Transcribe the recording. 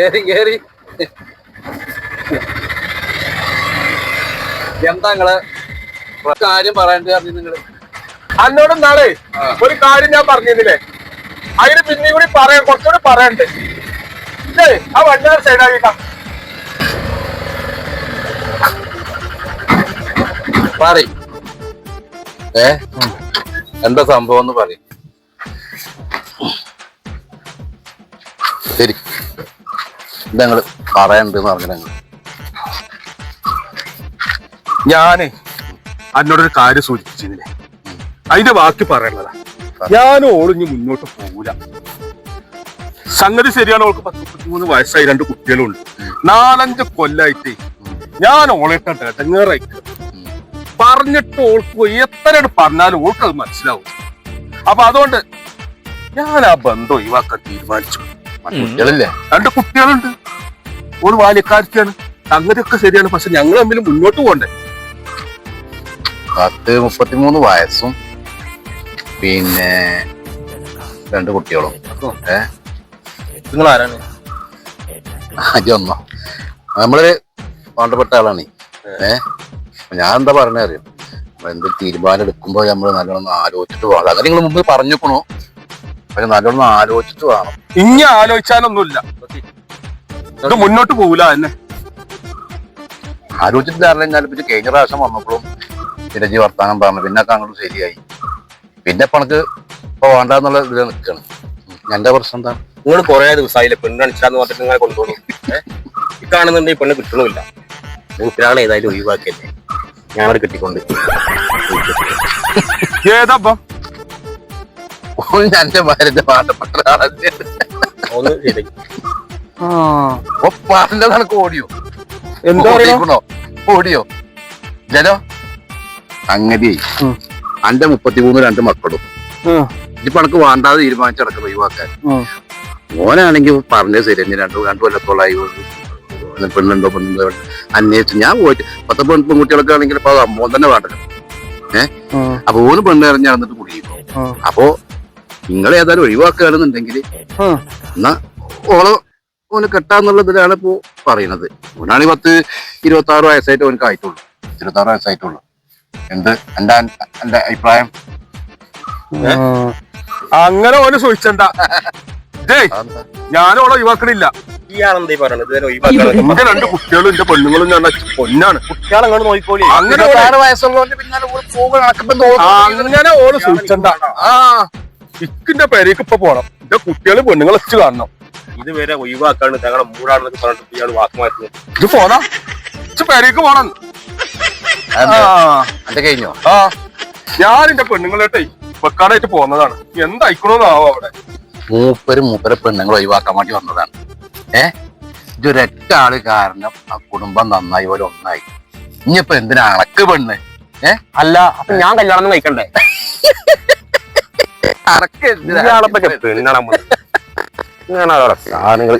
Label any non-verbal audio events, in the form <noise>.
കേറി കേറി. എന്താ നിങ്ങൾ? കാര്യം പറയണ്ടത് പറഞ്ഞു നിങ്ങൾ. അന്നോട് നാളെ ഒരു കാര്യം ഞാൻ പറഞ്ഞിരുന്നില്ലേ? അതിന് പിന്നെയും കൂടി പറയാം കുറച്ചുകൂടി പറയണ്ട് ഇല്ലേ? ആ വണ്ടി സൈഡാക്കിക്കാം പറ ഏ? എന്താ സംഭവം എന്ന് പറയും. ശരി. എന്താ നിങ്ങൾ പറയണ്ടെന്ന് പറഞ്ഞു ഞങ്ങൾ ഞാൻ അന്നോടൊരു കാര്യം സൂചിപ്പിച്ചിരുന്നില്ലേ? അതിന്റെ ബാക്കി പറയണതാ. ഞാൻ ഓളിഞ്ഞ് മുന്നോട്ട് പോകൂല സംഗതി ശരിയാണ് ഓൾക്ക് പത്ത് മുപ്പത്തിമൂന്ന് വയസ്സായി രണ്ട് കുട്ടികളുണ്ട്. നാലഞ്ച് കൊല്ലായിട്ട് ഞാൻ ഓളേട്ട ഇടങ്ങേറായിട്ട് പറഞ്ഞിട്ട് ഓൾക്ക് എത്ര പറഞ്ഞാലും ഓൾക്ക് അത് മനസ്സിലാവും. അപ്പൊ അതുകൊണ്ട് ഞാൻ ആ ബന്ധം ഒഴിവാക്കാൻ തീരുമാനിച്ചു. കുട്ടികളില്ലേ? രണ്ട് കുട്ടികളുണ്ട്. ഒരു വാലിക്കാരിക്കാണ് സംഗതിയൊക്കെ ശരിയാണ്. പക്ഷെ ഞങ്ങൾ തമ്മിൽ മുന്നോട്ട് പോകണ്ടേ? പത്ത് മുപ്പത്തിമൂന്ന് വയസ്സും പിന്നെ രണ്ട് കുട്ടികളും. ഏ? നിങ്ങൾ ആരാണ് അതൊന്നോ നമ്മളൊരു വേണ്ടപ്പെട്ട ആളാണ്. ഏ? ഞാൻ എന്താ പറഞ്ഞ അറിയാം? എന്ത് തീരുമാനം എടുക്കുമ്പോ നമ്മൾ നല്ലോണം ആലോചിച്ചിട്ട് വേണം അങ്ങനെ നിങ്ങൾ മുമ്പ് പറഞ്ഞേക്കണു പക്ഷെ നല്ലോണം ആലോചിച്ചിട്ട് വേണം. ഇനി ആലോചിച്ചാലൊന്നുമില്ല. ഇത് മുന്നോട്ട് പോകൂല എന്നെ ആലോചിച്ചിട്ട് അറിഞ്ഞാൽ പിന്നെ കഴിഞ്ഞ പ്രാവശ്യം വന്നപ്പോഴും ചിരജി വർത്താനം പറഞ്ഞു പിന്നെ ഒക്കെ അങ്ങോട്ട് ശരിയായി. പിന്നെ ഇപ്പൊ എനിക്ക് ഇപ്പൊ വേണ്ടെന്നുള്ള ഇതിൽ നിൽക്കണം എന്റെ പ്രശ്നം എന്താ? നിങ്ങൾ കുറെ ദിവസമായില്ല പെണ്ണ് അണിച്ചാന്ന് പറഞ്ഞിട്ട് നിങ്ങളെ കൊണ്ടുപോകും ഈ കാണുന്നുണ്ടെങ്കിൽ പെണ്ണ് കിട്ടണമില്ല. മൂപ്പിലാണ് ഏതായാലും ഒഴിവാക്കിയല്ലേ. ഞങ്ങൾ കിട്ടിക്കൊണ്ട്. ഏതാപ്പം? എന്റെ ഭാര്യ വേണ്ടപ്പെട്ട ആളല്ലേ ഒന്ന് ശരി. ഓ പറഞ്ഞത് എനിക്ക് ഓടിയോ? എന്താ ഓടിക്കണോ? ഓടിയോ? ജനോ? സംഗതി. അന്റെ മുപ്പത്തിമൂന്ന് രണ്ട് മക്കളും. ഇപ്പൊ എനിക്ക് വേണ്ടാതെ തീരുമാനിച്ചടക്കം ഒഴിവാക്കാൻ. ഓനാണെങ്കിൽ പറഞ്ഞത് ശരി എന്നെ രണ്ടു രണ്ടു കൊല്ലത്തോളായി. പെണ്ണുണ്ടോ പെണ്ണുണ്ടോ അന്വേഷിച്ചു ഞാൻ പോയിട്ട് പത്ത് പെൺ പെൺകുട്ടികളൊക്കെ ആണെങ്കിൽ ഇപ്പൊ അമ്മോൻ തന്നെ വേണ്ടല്ലോ. അപ്പൊ ഓന് പെണ്ണ് ഇറങ്ങി നടന്നിട്ട് അപ്പോ നിങ്ങൾ ഏതായാലും ഒഴിവാക്കുകയാണെന്നുണ്ടെങ്കിൽ എന്നാ ഓൾ ഓന് കെട്ടാന്നുള്ള ഇതിലാണ് ഇപ്പോ പറയുന്നത്. ഓനാണ് പത്ത് ഇരുപത്തി ആറ് വയസ്സായിട്ട് ഓനക്ക് ആയിട്ടുള്ളൂ. ഇരുപത്തി ആറ് വയസ്സായിട്ടുള്ളൂ. എന്ത്? എന്റെ എന്റെ അഭിപ്രായം? അങ്ങനെ ഓന് അതെന്താ? ഞാനോളെ ഒഴിവാക്കണില്ല. എന്റെ രണ്ട് കുട്ടികളും എന്റെ പെണ്ണുങ്ങളും ഞാൻ പൊന്നാണ്. അങ്ങനെ ഓൾ സൂചിച്ചണ്ട ആ ഇക്കിന്റെ പേരേക്ക് ഇപ്പൊ പോണം. എന്റെ കുട്ടികളും പെണ്ണുങ്ങളും വെച്ച് കാണണം. ഇതുവരെ ഒഴിവാക്കാണ് ഞങ്ങളെ മൂടാണെന്നൊക്കെ പറഞ്ഞിട്ട് ഇയാൾ വാക്ക് മാറ്റുന്നത് ഇത് പോന്നാ ഇച്ച് പേരേക്ക് പോണം. കഴിഞ്ഞോ? ആ. ഞാൻ എന്റെ പെണ്ണുങ്ങളായിട്ടേ വെക്കാനായിട്ട് പോന്നതാണ്. എന്തായിക്കണോന്നാവോ അവിടെ? മൂപ്പര് മൂപ്പരെ പെണ്ണുങ്ങൾ ഒഴിവാക്കാൻ വേണ്ടി വന്നതാണ്. ഏ? ഇതൊരൊറ്റ ആൾ കാരണം ആ കുടുംബം നന്നായി പോലെ ഒന്നായി. ഇനിയിപ്പൊ എന്തിനാ അണക്ക് പെണ്ണ്? ഏ? അല്ല അപ്പൊ ഞാൻ കല്യാണം കഴിക്കണ്ടേ? <laughs> അണക്ക് എന്തിനാ പെണ്ണാണ് നമ്മൾ ഇങ്ങനെ സാധനങ്ങൾ